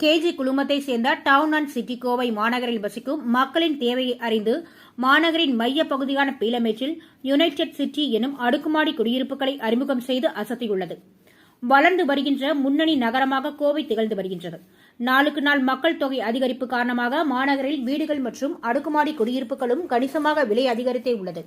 KG குழுமத்தை சேர்ந்த down and city Kovai மாநகரில் வசிக்கும் மக்களின் தேவையை அறிந்து மாநகரின் மைய பகுதியான பீலமேச்சில் யுனைடெட் சிட்டி எனும் அடுக்குமாடி குடியிருப்புகளை அறிமுகம் செய்து அசத்தியுள்ளது. வளர்ந்து வருகின்ற முன்னணி நகரமாக கோவை திகழ்ந்து வருகின்றது. நாளுக்கு நாள் மக்கள் தொகை அதிகரிப்பு காரணமாக மாநகரில் வீடுகள் மற்றும் அடுக்குமாடி குடியிருப்புகளும் கணிசமாக விலை அதிகரித்தே உள்ளது.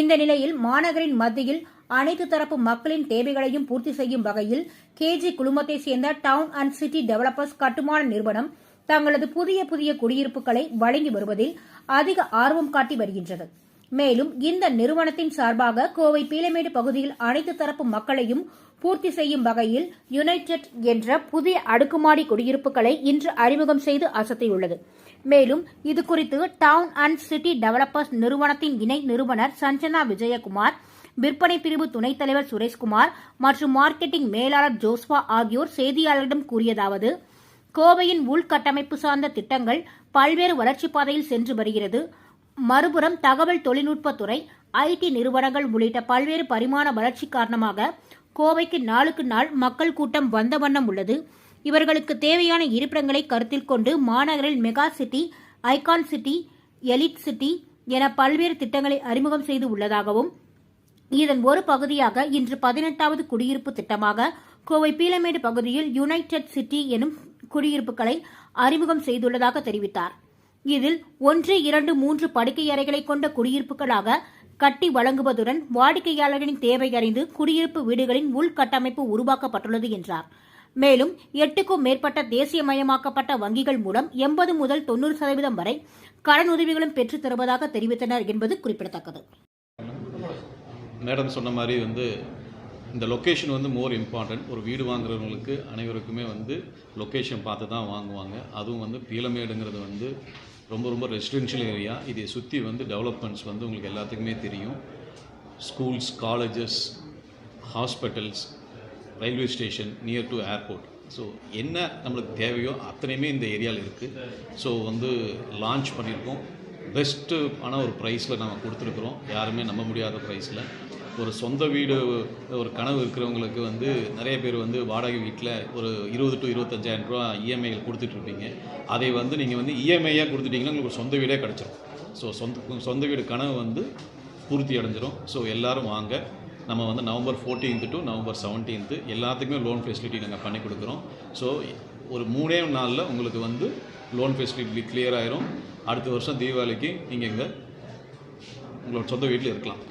இந்த நிலையில் மாநகரின் மத்தியில் அனைத்து தரப்பு மக்களின் தேவைகளையும் பூர்த்தி செய்யும் வகையில் கேஜி குழுமத்தை சேர்ந்த டவுன் அண்ட் சிட்டி டெவலப்பர்ஸ் கட்டுமான நிறுவனம் தங்களது புதிய புதிய குடியிருப்புகளை வழங்கி வருவதில் அதிக ஆர்வம் காட்டி வருகின்றது. மேலும் இந்த நிறுவனத்தின் சார்பாக கோவை பீலமேடு பகுதியில் அனைத்து தரப்பு மக்களையும் பூர்த்தி செய்யும் வகையில் யுனைடெட் என்ற புதிய அடுக்குமாடி குடியிருப்புகளை இன்று அறிமுகம் செய்து அசத்தியுள்ளது. மேலும் இது குறித்து டவுன் அண்ட் சிட்டி டெவலப்பர்ஸ் நிறுவனத்தின் இணை நிறுவனர் சஞ்சனா விஜயகுமார் விற்பனை பிரிவு துணைத் தலைவர் சுரேஷ்குமார் மற்றும் மார்க்கெட்டிங் மேலாளர் ஜோஸ்வா ஆகியோர் செய்தியாளர்களிடம் கூறியதாவது கோவையின் உள்கட்டமைப்பு சார்ந்த திட்டங்கள் பல்வேறு வளர்ச்சிப் பாதையில் சென்று வருகிறது. மறுபுறம் தகவல் தொழில்நுட்பத்துறை ஐடி நிறுவனங்கள் உள்ளிட்ட பல்வேறு பரிமாண வளர்ச்சி காரணமாக கோவைக்கு நாளுக்கு நாள் மக்கள் கூட்டம் வந்த வண்ணம் உள்ளது. இவர்களுக்கு தேவையான இருப்பிடங்களை கருத்தில் கொண்டு மாநகரில் mega city icon city elite city என பல்வேறு திட்டங்களை அறிமுகம் செய்து உள்ளதாகவும் இதன் ஒரு பகுதியாக இன்று பதினெட்டாவது குடியிருப்பு திட்டமாக கோவை பீலமேடு பகுதியில் யுனைடெட் சிட்டி எனும் குடியிருப்புகளை அறிமுகம் செய்துள்ளதாக தெரிவித்தார். இதில் ஒன்று இரண்டு மூன்று படுக்கை அறைகளை கொண்ட குடியிருப்புகளாக கட்டி வழங்குவதுடன் வாடிக்கையாளர்களின் தேவை அறிந்து குடியிருப்பு வீடுகளின் உள்கட்டமைப்பு உருவாக்கப்பட்டுள்ளது என்றார். மேலும் எட்டுக்கும் மேற்பட்ட தேசியமயமாக்கப்பட்ட வங்கிகள் மூலம் எண்பது முதல் தொன்னூறு சதவீதம் வரை கடனுதவிகளும் பெற்றுத் தருவதாக தெரிவித்தனர் என்பது குறிப்பிடத்தக்கது. மேடம் சொன்ன மாதிரி வந்து இந்த லொக்கேஷன் வந்து மோர் இம்பார்ட்டண்ட் ஒரு வீடு வாங்குறவங்களுக்கு அனைவருக்குமே வந்து லொக்கேஷன் பார்த்து தான் வாங்குவாங்க. அதுவும் வந்து பீலமேடுங்கிறது வந்து ரொம்ப ரொம்ப ரெசிடென்ஷியல் ஏரியா இதை சுற்றி வந்து டெவலப்மெண்ட்ஸ் வந்து உங்களுக்கு எல்லாத்துக்குமே தெரியும். Schools colleges hospitals railway station near to airport so என்ன நம்மளுக்கு தேவையோ அத்தனையுமே இந்த ஏரியாவில் இருக்குது ஸோ வந்து லான்ச் பண்ணியிருக்கோம். பெஸ்ட்டு ஆனால் ஒரு ப்ரைஸில் நம்ம கொடுத்துருக்குறோம். யாருமே நம்ப முடியாத ப்ரைஸில் ஒரு சொந்த வீடு ஒரு கனவு இருக்கிறவங்களுக்கு வந்து நிறைய பேர் வந்து வாடகை வீட்டில் ஒரு இருபது டு இருபத்தஞ்சாயிரம் ரூபா இஎம்ஐகள் கொடுத்துட்ருப்பீங்க. அதை வந்து நீங்கள் வந்து இஎம்ஐயாக கொடுத்துட்டிங்கன்னா உங்களுக்கு சொந்த வீடே கிடச்சிரும். ஸோ சொந்த சொந்த வீடு கனவு வந்து பூர்த்தி அடைஞ்சிரும். ஸோ எல்லோரும் வாங்க. நம்ம வந்து November fourteenth to November seventeenth எல்லாத்துக்குமே லோன் ஃபெசிலிட்டி நாங்கள் பண்ணி கொடுக்குறோம். ஸோ ஒரு மூணே நாளில் உங்களுக்கு வந்து லோன் ஃபெசிலிட்டி கிளியர் ஆயிரும். அடுத்த வருஷம் தீபாவளிக்கு நீங்கள் இங்கே உங்களோட சொந்த வீட்டில் இருக்கலாம்.